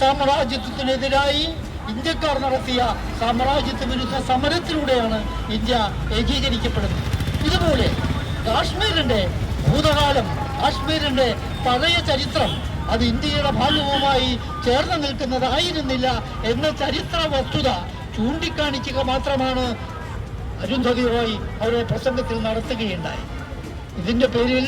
സാമ്രാജ്യത്വത്തിനെതിരായി ഇന്ത്യക്കാർ നടത്തിയ സാമ്രാജ്യത്വ വിരുദ്ധ സമരത്തിലൂടെയാണ് ഇന്ത്യ ഏകീകരിക്കപ്പെടുന്നത്. ഇതുപോലെ കാശ്മീരിന്റെ ഭൂതകാലം കാശ്മീരിന്റെ പഴയ ചരിത്രം അത് ഇന്ത്യയുടെ ഭാഗവുമായി ചേർന്ന് നിൽക്കുന്നതായിരുന്നില്ല എന്ന ചരിത്ര വസ്തുത ചൂണ്ടിക്കാണിക്കുക മാത്രമാണ് അരുന്ധതി റോയ് അവരുടെ പ്രസംഗത്തിൽ നടത്തുകയുണ്ടായി. ഇതിന്റെ പേരിൽ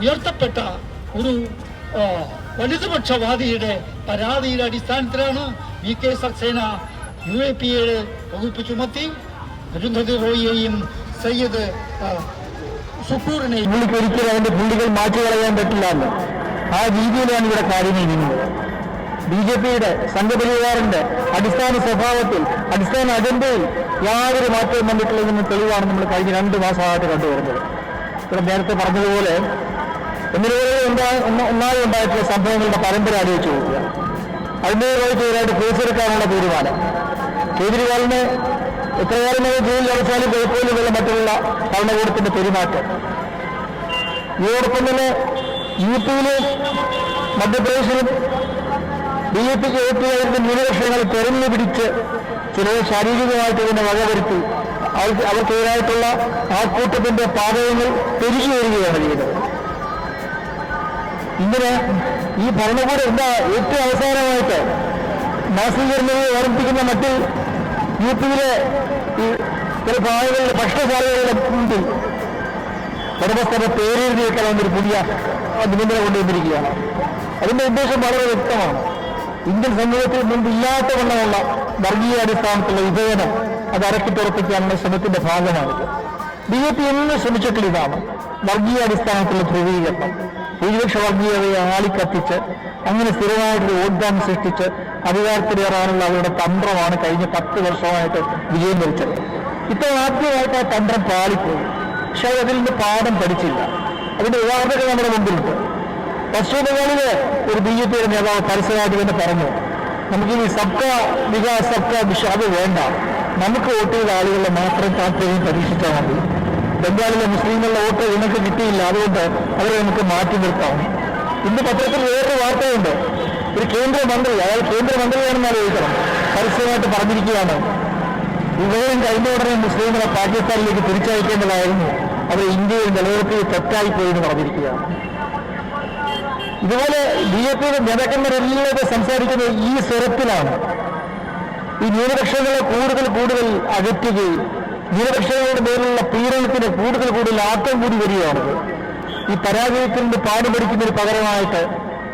ഉയർത്തപ്പെട്ട ഒരു വലതുപക്ഷവാദിയുടെ പരാതിയുടെ അടിസ്ഥാനത്തിലാണ് V K Saxena U A P എയുടെ വകുപ്പ് ചുമത്തി അരുന്ധതി റോയിയെയും സയ്യദ് പുള്ളിക്ക് ഒരിക്കലും അതിന്റെ പുള്ളികൾ മാറ്റി കളയാൻ പറ്റില്ല ആ രീതിയിലാണ് ഇവിടെ കാര്യങ്ങൾ നീങ്ങുന്നത് ബി ജെ പിയുടെ സംഘപരിവാറിന്റെ അടിസ്ഥാന സ്വഭാവത്തിൽ അടിസ്ഥാന അജണ്ടയിൽ യാതൊരു മാറ്റവും വന്നിട്ടുള്ളതെന്ന് തെളിവാണ് നമ്മൾ കഴിഞ്ഞ രണ്ട് മാസമായിട്ട് കണ്ടുവരുന്നത്. ഇവിടെ നേരത്തെ പറഞ്ഞതുപോലെ ഒന്നിനുപോലെ ഉണ്ടായ ഒന്നായി ഉണ്ടായിട്ടുള്ള സംഭവങ്ങളുടെ പരമ്പര ആലോചിച്ച് നോക്കുക. പേരായിട്ട് കേസെടുക്കാനുള്ള തീരുമാനം. കേജ്രിവാളിന് എത്ര കാലം വരെ ജയിലിൽ അടച്ചാലും കുഴപ്പമില്ലെന്നുള്ള മറ്റുള്ള ഭരണകൂടത്തിന്റെ പെരുമാറ്റം. ഇതോടൊപ്പം തന്നെ യു പിയിലും മധ്യപ്രദേശിലും ബി ജെ പിക്ക് ചെയ്തിരുന്ന ന്യൂനപക്ഷങ്ങൾ തെരഞ്ഞു പിടിച്ച് ചിലരെ ശാരീരികമായിട്ട് ഇതിനെ വകവരുത്തി അവർക്ക് അവർക്കെതിരായിട്ടുള്ള ആൾക്കൂട്ടത്തിന്റെ പാതകങ്ങൾ പെരുകി വരികയാണ് ചെയ്യുന്നത് ഇങ്ങനെ ഈ ഭരണകൂടം എന്താ ഏറ്റവും അവസാനമായിട്ട് മാസീകരണങ്ങൾ ഓർമ്മിപ്പിക്കുന്ന മറ്റ് യു പിയിലെ ചില ഭാഗങ്ങളിലെ ഭക്ഷണശാലകളുടെ മുമ്പിൽ ഉടമസ്ഥരുടെ പേരെഴുതി വെക്കാൻ ഒരു പുതിയ നിബന്ധന കൊണ്ടുവന്നിരിക്കുകയാണ്. അതിന്റെ ഉദ്ദേശം വളരെ വ്യക്തമാണ്. ഇന്ത്യൻ സമൂഹത്തിൽ മുമ്പില്ലാത്ത വണ്ണമുള്ള വർഗീയ അടിസ്ഥാനത്തിലുള്ള വിഭജനം അത് അരക്കിട്ടുറപ്പിക്കാനുള്ള ശ്രമത്തിന്റെ ഭാഗമാണിത് ബി ജെ പി എന്നും ശ്രമിച്ചിട്ടുള്ള ഇതാണ് വർഗീയ അടിസ്ഥാനത്തിലുള്ള ധ്രുവീകരണം. ഭൂരിപക്ഷ വർഗീയതയെ ആളിക്കത്തിച്ച് അങ്ങനെ സ്ഥിരമായിട്ടൊരു വോട്ട് സൃഷ്ടിച്ച് അധികാരത്തിലേറാനുള്ള അവരുടെ തന്ത്രമാണ് കഴിഞ്ഞ പത്ത് വർഷമായിട്ട് വിജയം വരിച്ചത്. ഇപ്പോൾ ആദ്യമായിട്ട് ആ തന്ത്രം പാളിപ്പോയി. പക്ഷേ അതിൽ നിന്ന് പാഠം പഠിച്ചില്ല. അതിന്റെ ഉദാഹരണങ്ങൾ നമ്മുടെ മുമ്പിലുണ്ട്. പശ്ചിമ ബംഗാളിലെ ഒരു ബി ജെ പിയുടെ നേതാവ് പരസ്യമായിട്ട് തന്നെ പറഞ്ഞു നമുക്ക് ഈ സബ്കാ വികാസ് സബ്കാ വിഷ അത് വേണ്ട. നമുക്ക് വോട്ട് ചെയ്ത ആളുകളുടെ മാത്രം താല്പര്യം പരീക്ഷിച്ചാൽ മതി. ബംഗാളിലെ മുസ്ലിങ്ങളുടെ വോട്ട് നിങ്ങൾക്ക് കിട്ടിയില്ല. അതുകൊണ്ട് അവരെ നമുക്ക് മാറ്റി നിർത്താം. ഇന്ന് പത്രത്തിൽ വേറൊരു വാർത്തയുണ്ട്. ഒരു കേന്ദ്രമന്ത്രി അയാൾ കേന്ദ്രമന്ത്രിയാണെന്ന് ആലോചിക്കണം പരസ്യമായിട്ട് പറഞ്ഞിരിക്കുകയാണ്. വിവരം കഴിഞ്ഞ ഉടനെ മുസ്ലിങ്ങളെ പാകിസ്ഥാനിലേക്ക് തിരിച്ചയക്കേണ്ടതായിരുന്നു. അവർ ഇന്ത്യയിൽ നിലനിർത്തി തെറ്റായി പോയി എന്ന് പറഞ്ഞിരിക്കുകയാണ്. ഇതുപോലെ ബി ജെ പിയുടെ നേതാക്കന്മാരെല്ലാം സംസാരിക്കുന്നത് ഈ സ്വരത്തിലാണ്. ഈ ന്യൂനപക്ഷങ്ങളെ കൂടുതൽ കൂടുതൽ അകറ്റുകയും ന്യൂനപക്ഷങ്ങളുടെ പേരിലുള്ള പീഡനത്തിന് കൂടുതൽ കൂടുതൽ ആക്കം കൂടി വരികയാണ്. ഈ പരാജയത്തിന്റെ പാടുപടിക്കുന്നതിന് പകരമായിട്ട്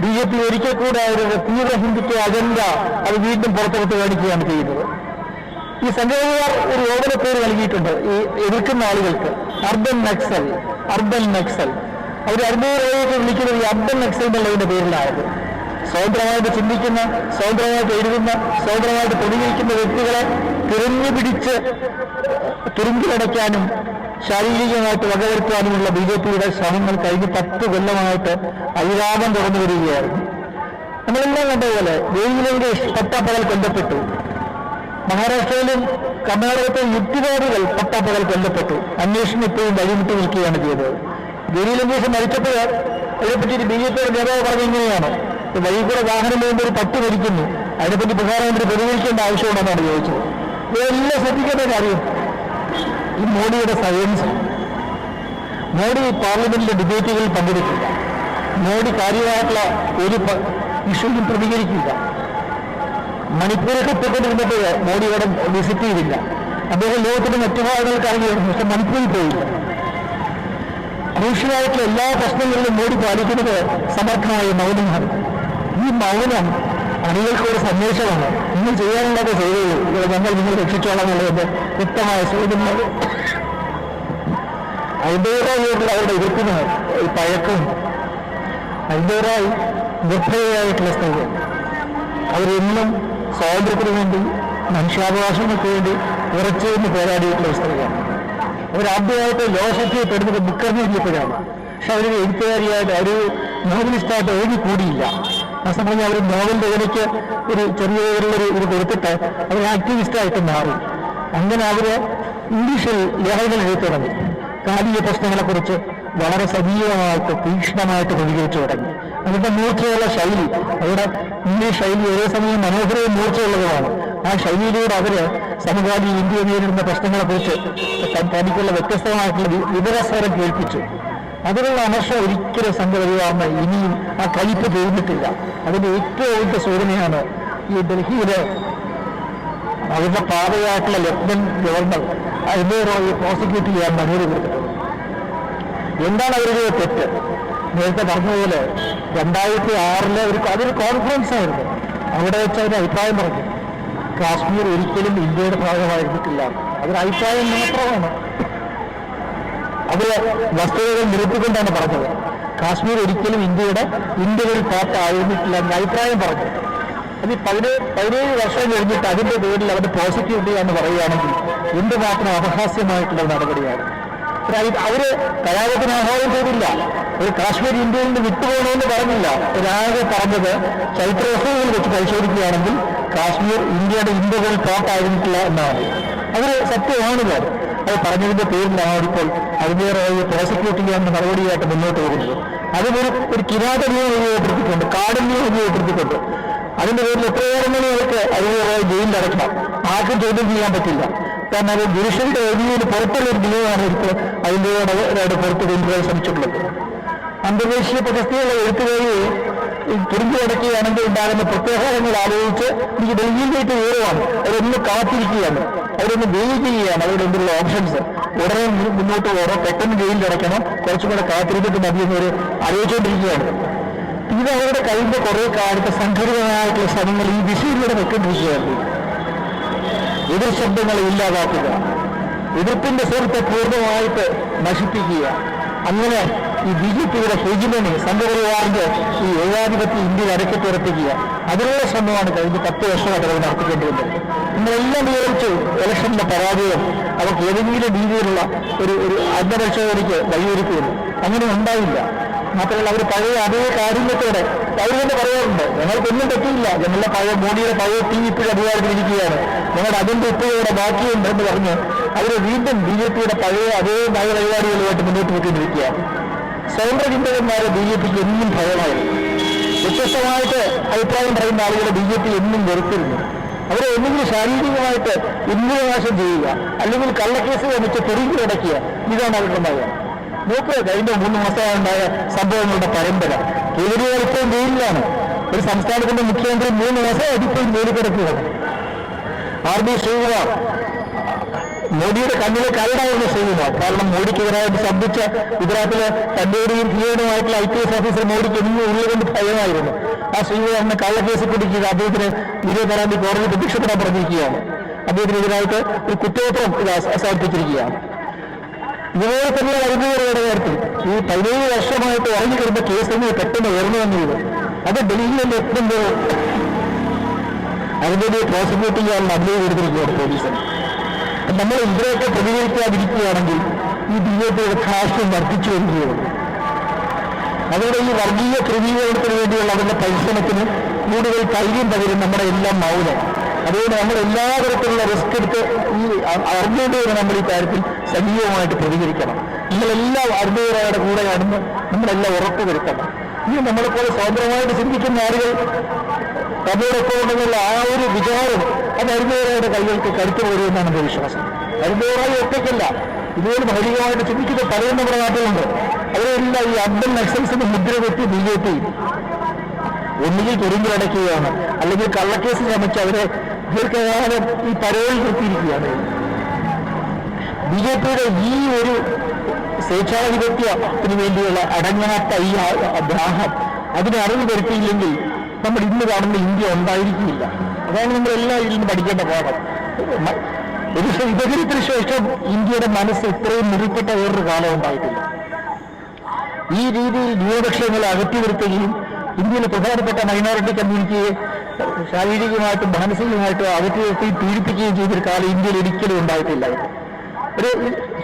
ബി ജെ പി ഒരിക്കൽ കൂടെ അവരുടെ തീവ്ര ഹിന്ദുത്വ അജണ്ട അത് വീണ്ടും പുറത്തെടുത്ത് കാണിക്കുകയാണ് ചെയ്യുന്നത്. ഈ സംഘടനകാർ ഒരു ഓവന പേര് നൽകിയിട്ടുണ്ട്. ഈ എതിർക്കുന്ന ആളുകൾക്ക്. Urban Naxal urban Naxal. അവർ അർബേറോയൊക്കെ വിളിക്കുന്നത് ഈ അർബൻ നക്സൽ എന്നുള്ളതിന്റെ പേരിലായത്. സ്വതന്ത്രമായിട്ട് ചിന്തിക്കുന്ന സ്വതന്ത്രമായിട്ട് എഴുതുന്ന സ്വതന്ത്രമായിട്ട് പ്രതികരിക്കുന്ന വ്യക്തികളെ തിരഞ്ഞു പിടിച്ച് തുരുമ്പിലടയ്ക്കാനും ശാരീരികമായിട്ട് വകവരുത്താനുമുള്ള ബി ജെ പിയുടെ ശ്രമങ്ങൾ കഴിഞ്ഞ് പത്ത് കൊല്ലമായിട്ട് അവിരാമം തുറന്നു വരികയായിരുന്നു. നമ്മളെല്ലാം കണ്ടതുപോലെ പോലെ വെയിലിന്റെ പട്ടാപ്പകൽ കൊല്ലപ്പെട്ടു. മഹാരാഷ്ട്രയിലും കർണാടകത്തിലെ യുക്തിവാദികൾ പട്ടാപ്പകൽ കൊല്ലപ്പെട്ടു. അന്വേഷണം ഇപ്പോഴും വഴിമുട്ടി നിൽക്കുകയാണ് ചെയ്തത്. ഗൗരി മരിച്ചപ്പോൾ അതിനെപ്പറ്റി ഒരു ബി ജെ പിയുടെ നേതാവ് പറഞ്ഞ ഇങ്ങനെയാണ്. വഴി കൂടെ വാഹനം പോകുമ്പോൾ ഒരു പട്ടി മരിക്കുന്നു. അതിനെപ്പറ്റി പ്രധാനമന്ത്രി പ്രതികരിക്കേണ്ട ആവശ്യമുണ്ടെന്നാണ് ചോദിച്ചത്. ഇതെല്ലാം ശ്രദ്ധിക്കേണ്ട കാര്യം ഈ മോഡിയുടെ സയൻസ്. മോഡി പാർലമെന്റിലെ ഡിബേറ്റുകളിൽ പങ്കെടുക്കില്ല. മോഡി കാര്യമായിട്ടുള്ള ഒരു ഇഷ്യൂലും പ്രതികരിക്കില്ല. മണിപ്പൂരൊക്കെ പോയിക്കൊണ്ടിരുന്നപ്പോൾ മോഡി അവിടെ വിസിറ്റ് ചെയ്തില്ല. അദ്ദേഹം ലോകത്തിന്റെ മറ്റു ഭാഗങ്ങൾക്ക് ഇറങ്ങിയിരുന്നു പക്ഷെ മണിപ്പൂരിൽ പോയില്ല. ക്രൂഷ്യലായിട്ടുള്ള എല്ലാ പ്രശ്നങ്ങളിലും മോഡി പാലിക്കുന്നത് സമർത്ഥമായ മൗനമാണ് ഈ മൗനം അണികൾക്ക് ഒരു സന്ദേശമാണ്. നിങ്ങൾ ചെയ്യാനുള്ളത് ചെയ്തോളൂ. ഇവിടെ ഞങ്ങൾ നിങ്ങൾ രക്ഷിച്ചോളാം എന്നുള്ളത് വ്യക്തമായ സൂചന അതിന്റെതായിട്ടുള്ള അവരുടെ ഇരിക്കുന്ന ഈ പഴക്കം. അതിന്റെതായി നിർഭയായിട്ടുള്ള സ്ഥലം. അവരെന്നും സ്വാതന്ത്ര്യത്തിന് വേണ്ടി മനുഷ്യാവകാശങ്ങൾക്ക് വേണ്ടി ഉറച്ചു നിന്ന് പോരാടിയിട്ടുള്ള സ്ത്രീയാണ് അവരാദ്യമായിട്ട് ലോകശക്തിയെ പെടുന്നത് ബുക്കറിനെ ഇല്ലപ്പോഴാണ് പക്ഷെ അവർ എഴുത്തുകാരിയായിട്ട് ഒരു നോവലിസ്റ്റായിട്ട് എഴുതി കൂടിയില്ല ആ പറഞ്ഞാൽ അവർ നോവൽ രചനയ്ക്ക് ഒരു ചെറിയ ഒരു ഇത് കൊടുത്തിട്ട് അവർ ആക്ടിവിസ്റ്റായിട്ട് മാറി. അങ്ങനെ അവർ ഇംഗ്ലീഷിൽ ലേഖകൾ എഴുതി തുടങ്ങി. കാലിക പ്രശ്നങ്ങളെക്കുറിച്ച് വളരെ സജീവമായിട്ട് തീക്ഷ്ണമായിട്ട് പ്രതികരിച്ചു തുടങ്ങി. അതിന്റെ മൂർച്ചയുള്ള ശൈലി അവരുടെ ഇംഗ്ലീഷ് ശൈലി ഒരേ സമയം മനോഹരവും മൂർച്ചയുള്ളതുമാണ്. ആ ശൈലിയിലൂടെ അവർ സമകാലിക ഇന്ത്യ നേരിടുന്ന പ്രശ്നങ്ങളെക്കുറിച്ച് തനിക്കുള്ള വ്യത്യസ്തമായിട്ടുള്ള വിവരസ്വരം കേൾപ്പിച്ചു. അതിനുള്ള അമർഷ ഒരിക്കലും സംഘപരിവാറിന് ഇനിയും ആ കലിപ്പ് തീർന്നിട്ടില്ല. അതിന്റെ ഏറ്റവും വലിയ സൂചനയാണ് ഈ ഡൽഹിയിലെ അവരുടെ പാതയായിട്ടുള്ള ലഫ്റ്റനന്റ് ഗവർണർ അതിനെ പ്രോസിക്യൂട്ട് ചെയ്യാൻ അനുമതി കൊടുത്തത്. എന്താണ് അവരുടെ തെറ്റ്? നേരത്തെ പറഞ്ഞതുപോലെ രണ്ടായിരത്തി ആറിലെ ഒരു അതൊരു കോൺഫറൻസ് ആയിരുന്നു. അവിടെ വെച്ച് അതിന് അഭിപ്രായം പറഞ്ഞു. കാശ്മീർ ഒരിക്കലും ഇന്ത്യയുടെ ഭാഗമായിരുന്നിട്ടില്ല. അതൊരു അഭിപ്രായം മാത്രമാണ്. അത് വസ്തുതകൾ നിരത്തിക്കൊണ്ടാണ് പറഞ്ഞത്. കാശ്മീർ ഒരിക്കലും ഇന്ത്യയുടെ ഇന്ത്യയിൽ പാർട്ട് ആയിരുന്നിട്ടില്ല എന്ന അഭിപ്രായം പറഞ്ഞു. അത് പതിനേഴ് പതിനേഴ് വർഷം കഴിഞ്ഞിട്ട് അതിന്റെ പേരിൽ അവർ പോസിറ്റീവിറ്റി എന്ന് പറയുകയാണെങ്കിൽ എന്ത് മാത്രം അപഹാസ്യമായിട്ടുള്ള നടപടിയാണ്? അവർ കലാപത്തിന് ആഹ്വാനം ചെയ്തില്ല. ഒരു കാശ്മീർ ഇന്ത്യയിൽ നിന്ന് വിട്ടുപോകണമെന്ന് പറഞ്ഞില്ല. ഒരാകെ പറഞ്ഞത് ചരിത്രവസ്തുതകൾ വെച്ച് പരിശോധിക്കുകയാണെങ്കിൽ കാശ്മീർ ഇന്ത്യയുടെ ഇന്ത്യകൾ പാർട്ടായിരുന്നിട്ടില്ല എന്നാണ്. സത്യമാണ്. സത്യമാണിത് അത് പറഞ്ഞതിന്റെ പേരിലാണ് ഇപ്പോൾ അതിനേറെ പ്രോസിക്യൂട്ട് ചെയ്യാൻ നടപടിയായിട്ട് മുന്നോട്ട് പോകുന്നത്. അതിനൊരു ഒരു കിരാതന്യം ഉപയോഗപ്പെടുത്തിക്കൊണ്ട് കാഠിന്യം ഉപയോഗപ്പെടുത്തിക്കൊണ്ട് അതിന്റെ പേരിൽ എത്രയേറെ അവർക്ക് അതിനേറെ ജയിലിൽ അടയ്ക്കണം? ആർക്കും ചോദ്യം ചെയ്യാൻ പറ്റില്ല. കാരണം അത് ജുഡീഷ്യറിയുടെ ഏരിയയിൽ പുറത്തുള്ള ഒരു നിയമമാണ് ഇപ്പോൾ അതിന്റെ പുറത്ത് കൊണ്ടുവരാൻ ശ്രമിച്ചിട്ടുള്ളത്. അന്തർദേശീയ പ്രശസ്തിയുള്ള എഴുത്തുകാരി തുറന്നു കിടക്കുകയാണെങ്കിൽ ഉണ്ടാകുന്ന പ്രത്യാഘാതങ്ങൾ ആലോചിച്ച് എനിക്ക് ഡൽഹിയിലേക്ക് ഉയരുവാണ് അവരൊന്ന് കാത്തിരിക്കുകയാണ്. അവരൊന്ന് വെയിറ്റ് ചെയ്യുകയാണ് അവരുടെ എന്നുള്ള ഓപ്ഷൻസ് ഉടനെ മുന്നോട്ട് പോകണം പെട്ടെന്ന് ജയിലിൽ അടയ്ക്കണം കുറച്ചും കൂടെ കാത്തിരുന്നിട്ട് മതിയെന്ന് അവർ ആലോചിച്ചുകൊണ്ടിരിക്കുകയാണ്. ഇത് അവരുടെ കഴിഞ്ഞ കുറെ കാലത്തെ സംഘടിതമായിട്ടുള്ള ശ്രമങ്ങൾ ഈ ദിശയിലൂടെ വെക്കൊണ്ടിരിക്കുകയായിരുന്നു എതിർ ശബ്ദങ്ങളെ ഇല്ലാതാക്കുക. എതിർപ്പിന്റെ സ്വരത്തെ പൂർണമായിട്ട് നശിപ്പിക്കുക. അങ്ങനെ ഈ ബി ജെ പിയുടെ ഹെജിമണി സംഘപരിവാറിന്റെ ഈ ഏകാധിപത്യ ഇന്ത്യയിൽ അരക്കെട്ടുറപ്പിക്കുക അതിനുള്ള ശ്രമമാണ് കഴിഞ്ഞ പത്ത് വർഷമായിട്ട് അവർ നടത്തിക്കൊണ്ടിരുന്നത്. നമ്മളെല്ലാം വിവരിച്ചു ഇലക്ഷന്റെ പരാജയം അവർക്ക് ഏതെങ്കിലും രീതിയിലുള്ള ഒരു ഒരു അർദ്ധരക്ഷകർക്ക് വഴിയൊരുക്കി വരും അങ്ങനെ ഉണ്ടായില്ല. മാത്രമല്ല അവർ പഴയ അതേ കാരുണ്യത്തോടെ അവർ തന്നെ പറയാറുണ്ട്. ഞങ്ങൾക്കൊന്നും പറ്റിയില്ല ഞങ്ങളുടെ പഴയ മോഡിയുടെ പഴയ ടീം ഇപ്പോഴും അധികാരത്തിലിരിക്കുകയാണ്. ഞങ്ങളുടെ അതിന്റെ ഇപ്പോഴും ബാക്കിയുണ്ട് എന്ന് പറഞ്ഞ് അവർ വീണ്ടും ബി ജെ പിയുടെ പഴയ അതേ നയപരിപാടികളുമായിട്ട് മുന്നോട്ട് പോയിക്കൊണ്ടിരിക്കുകയാണ്. സ്വതന്ത്ര ചിന്തകന്മാരെ ബി ജെ പിക്ക് എന്നും ഭയമായിരുന്നു. വ്യത്യസ്തമായിട്ട് അഭിപ്രായം പറയുന്ന ആളുകളെ ബി ജെ പി എന്നും വെറുത്തിരുന്നു. അവരെ ഒന്നുകിൽ ശാരീരികമായിട്ട് ഉന്മൂലനാശം ചെയ്യുക അല്ലെങ്കിൽ കള്ളക്കേസ് വന്നിട്ട് തെരുവിലടക്കുക ഇതാണ് അവരുടെ നയം. നോക്കുക കഴിഞ്ഞ മൂന്ന് മാസമായുണ്ടായ സംഭവങ്ങളുടെ പരമ്പര. ഇപ്പോഴും ജയിലിലാണ്. ഒരു സംസ്ഥാനത്തിന്റെ മുഖ്യമന്ത്രി മൂന്ന് മാസം ഇപ്പോഴും ജയിലിൽ കിടക്കുകയാണ്. ആർ ബി ശ്രീകുമാർ മോദിയുടെ കണ്ണിലെ കരടായിരുന്നു ശ്രീകുമാർ. കാരണം മോഡിക്കെതിരായിട്ട് ശബ്ദിച്ച ഗുജറാത്തിലെ തന്റെയും ധിയയുമായിട്ടുള്ള ഐ പി എസ് ഓഫീസർ മോഡിക്ക് എന്നും ഉള്ളുകൊണ്ട് ഭയമായിരുന്നു. ആ ശ്രീകുമാറിനെ കള്ളക്കേസ് പിടിക്കുക അദ്ദേഹത്തിന് ഇതേ തീയതി കോടതി പ്രത്യക്ഷപ്പെടാൻ പറഞ്ഞിരിക്കുകയാണ്. അദ്ദേഹത്തിനെതിരായിട്ട് ഒരു കുറ്റപത്രം ഇത് സമർപ്പിച്ചിരിക്കുകയാണ്. ഇതുപോലെ തന്നെ വരുന്നവരുടെ കാര്യത്തിൽ ഈ പതിനേഴ് വർഷമായിട്ട് ഉറങ്ങിക്കിടുന്ന കേസ് പെട്ടെന്ന് ഉയർന്നു വന്നത് അത് ഡൽഹിയിൽ എത്തുമ്പോൾ അതിന്റെ പ്രോസിക്യൂട്ട് ചെയ്യാൻ നടപടി കൊടുത്തിരിക്കുകയാണ് പോലീസിന് നമ്മൾ ഇതിനെയൊക്കെ പ്രതികരിക്കാതിരിക്കുകയാണെങ്കിൽ ഈ ബി ജെ പിയുടെ ധാർഷ്ട്യം വർദ്ധിച്ചു വരികയുള്ളൂ അവരുടെ ഈ വർഗീയ ധ്രുവീകരണത്തിന് വേണ്ടിയുള്ള അവരുടെ പരിശ്രമത്തിന് കൂടുതൽ ധൈര്യം പകരും നമ്മുടെ എല്ലാം മൗനം. അതുകൊണ്ട് നമ്മൾ എല്ലാ തരത്തിലുള്ള റിസ്ക് എടുത്ത് ഈ അർജുനയുടെ നമ്മൾ ഈ കാര്യത്തിൽ സജീവമായിട്ട് പ്രതികരിക്കണം. നിങ്ങളെല്ലാം കൂടെ കാണുന്നു നമ്മളെല്ലാം ഉറപ്പ് വരുത്തണം. ഇനി നമ്മളെപ്പോലെ സ്വതന്ത്രമായിട്ട് ചിന്തിക്കുന്ന ആളുകൾ ഉണ്ടെന്നുള്ള ആ ഒരു വിചാരം അത് അരുതേറയുടെ കൈകൾക്ക് കരുത്തു വരുമെന്നാണ് എന്റെ വിശ്വാസം. അരുതേറായി ഒറ്റയ്ക്കല്ല ഇതുപോലെ ഭൗതികമായിട്ട് ചിന്തിക്കുന്ന പലരും നമ്മുടെ നാട്ടിലുണ്ട്. അവരെല്ലാം ഈ അബ്ദൽ നക്സൽസിന്റെ മുദ്ര വെട്ടി ബി ജെ പി ഒന്നുകിൽ തുരുമ്പിലടയ്ക്കുകയാണ് അല്ലെങ്കിൽ കള്ളക്കേസ് ചമച്ച് അവരെ ദീർഘകാലം ഈ പരോളിൽ നിർത്തിയിരിക്കുകയാണ്. ബി ജെ പിയുടെ ഈ ഒരു സ്വേച്ഛാധിപത്യത്തിന് വേണ്ടിയുള്ള അടങ്ങാത്ത ഈ ദാഹം അതിനെ അറിവ് വരുത്തിയില്ലെങ്കിൽ നമ്മൾ ഇന്ന് കാണുന്ന ഇന്ത്യ ഉണ്ടായിരിക്കില്ല. അതാണ് നമ്മൾ എല്ലാ നിന്ന് പഠിക്കേണ്ട പാഠം ഒരു വിഭജനത്തിന് ശേഷം ഇന്ത്യയുടെ മനസ്സ് ഇത്രയും മുറിപ്പെട്ട വേറൊരു കാലം ഉണ്ടായിട്ടില്ല. ഈ രീതിയിൽ ന്യൂനപക്ഷങ്ങളെ അകറ്റി നിർത്തുകയും ഇന്ത്യയിലെ പ്രധാനപ്പെട്ട മൈനോറിറ്റി കമ്മ്യൂണിറ്റിയെ ശാരീരികമായിട്ടും മാനസികമായിട്ടും അകറ്റി നിർത്തി പീഡിപ്പിക്കുകയും ചെയ്തൊരു കാലം ഇന്ത്യയിൽ ഒരിക്കലും ഉണ്ടായിട്ടില്ല. ഒരു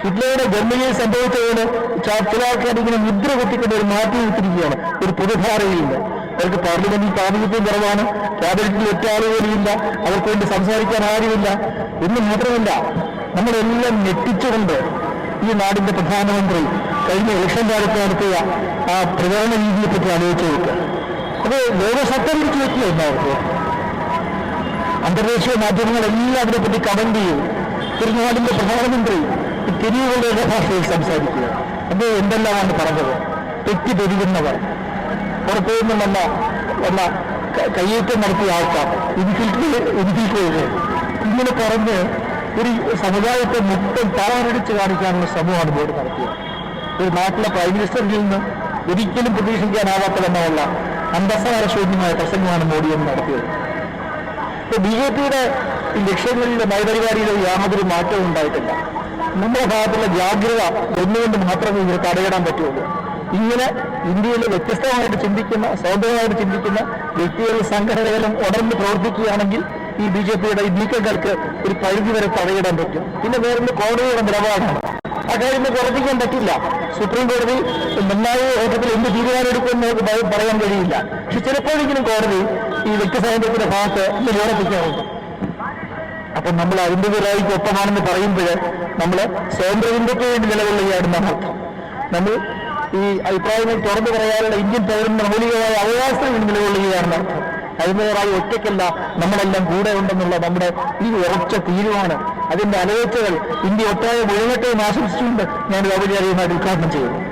ഹിറ്റ്ലറുടെ ജർമ്മനിയിൽ സംഭവിച്ചതുകൊണ്ട് ച- ചില ആൾക്കാർ ഇങ്ങനെ മുദ്ര കുത്തിക്കൊണ്ട് ഒരു മാറ്റി വിട്ടിരിക്കുകയാണ് ഒരു പൊതുധാരയിൽ നിന്ന്. അവർക്ക് പാർലമെന്റിൽ പ്രാതിനിധ്യം കുറവാണ്. ക്യാബിനറ്റിൽ ഒറ്റ ആളുകളില്ല അവർക്ക് വേണ്ടി സംസാരിക്കാൻ ആരുമില്ല. എന്ന് മാത്രമല്ല നമ്മളെല്ലാം ഞെട്ടിച്ചുകൊണ്ട് ഈ നാടിന്റെ പ്രധാനമന്ത്രി കഴിഞ്ഞ ഇലക്ഷൻ കാലത്ത് നടത്തിയ ആ പ്രചരണ രീതിയെ പറ്റി ആലോചിച്ച് നോക്കുക. അത് ലോകസത്ത വെക്കുക എന്നവർക്ക് അന്തർദേശീയ മാധ്യമങ്ങളെല്ലാം അതിനെപ്പറ്റി കമന്റ് ചെയ്യും. തിരുനാടിന്റെ പ്രധാനമന്ത്രി തിരിവുകളുടെ ഭാഷയിൽ സംസാരിക്കുക. അത് എന്തെല്ലാമാണ് പറഞ്ഞത്? തെറ്റിദ്ധരിക്കുന്നവർ. പുറത്തു നിന്ന് വന്ന വന്ന കയ്യേറ്റം നടത്തിയ ആൾക്കാർ. ഇൻഫിൽട്രേറ്റ് ഇൻഫിൽട്രേറ്റ് ഇങ്ങനെ പറഞ്ഞ് ഒരു സമുദായത്തെ മൊത്തം താറടിച്ച് കാണിക്കാനുള്ള ശ്രമമാണ് ബോർഡ് നടത്തിയത്. ഒരു നാട്ടിലെ പ്രൈം മിനിസ്റ്ററിൽ നിന്ന് ഒരിക്കലും പ്രതീക്ഷിക്കാനാവാത്ത അന്തസ്സാര അന്തസ്സാരശൂന്യമായ പ്രസംഗമാണ് മോഡി എന്ന് നടത്തിയത്. ഇപ്പൊ ബി ജെ പിയുടെ ലക്ഷ്യങ്ങളിലെ നയപരിപാടിയിലെ യാതൊരു മാറ്റവും ഉണ്ടായിട്ടില്ല. നമ്മുടെ ഭാഗത്തുള്ള ജാഗ്രത ഒന്നുകൊണ്ട് മാത്രമേ ഇതിനെ തടയിടാൻ പറ്റുള്ളൂ. ഇങ്ങനെ ഇന്ത്യയിൽ വ്യത്യസ്തമായിട്ട് ചിന്തിക്കുന്ന സ്വതന്ത്രമായിട്ട് ചിന്തിക്കുന്ന വ്യക്തികളും സംഘടനകളും ഉടർന്ന് പ്രവർത്തിക്കുകയാണെങ്കിൽ ഈ ബി ജെ പിയുടെ ഈ നീക്കങ്ങൾക്ക് ഒരു പരിധി വരെ തടയിടാൻ പറ്റും. പിന്നെ വേറൊരു കോടതിയുടെ നിലപാടാണ്. ആ കാര്യം പ്രവർത്തിക്കാൻ പറ്റില്ല. സുപ്രീം കോടതി നിർണായക ഘട്ടത്തിൽ എന്ത് തീരുമാനമെടുക്കുമെന്ന് നമുക്ക് പറയാൻ കഴിയില്ല. പക്ഷെ ചിലപ്പോഴെങ്കിലും കോടതി ഈ വ്യക്തി വ്യക്തിസ്വാതന്ത്ര്യത്തിന്റെ ഭാഗത്ത് നിലയുറപ്പിക്കാറുണ്ട് അപ്പൊ നമ്മൾ അതിന്റെതായിക്ക് ഒപ്പമാണെന്ന് പറയുമ്പോൾ നമ്മൾ ഇന്ത്യയ്ക്ക് വേണ്ടി നിലകൊള്ളുകയാണെന്നാണ് അർത്ഥം. നമ്മൾ ഈ അഭിപ്രായങ്ങൾ തുറന്നു പറയാനുള്ള ഇന്ത്യൻ പൗരന്റെ മൗലികമായ അവകാശം നിലകൊള്ളുകയാണ്. അതിന്റെതായി ഒറ്റയ്ക്കല്ല നമ്മളെല്ലാം കൂടെ ഉണ്ടെന്നുള്ള നമ്മുടെ ഈ ഉറച്ച തീരുമാനം അതിന്റെ അലവച്ചകൾ ഇന്ത്യ ഒട്ടായ മുഴുവട്ടെയും ആശംസിച്ചുകൊണ്ട് ഞാൻ ഔപചാരികമായിട്ട് ഉദ്ഘാടനം ചെയ്യുന്നു.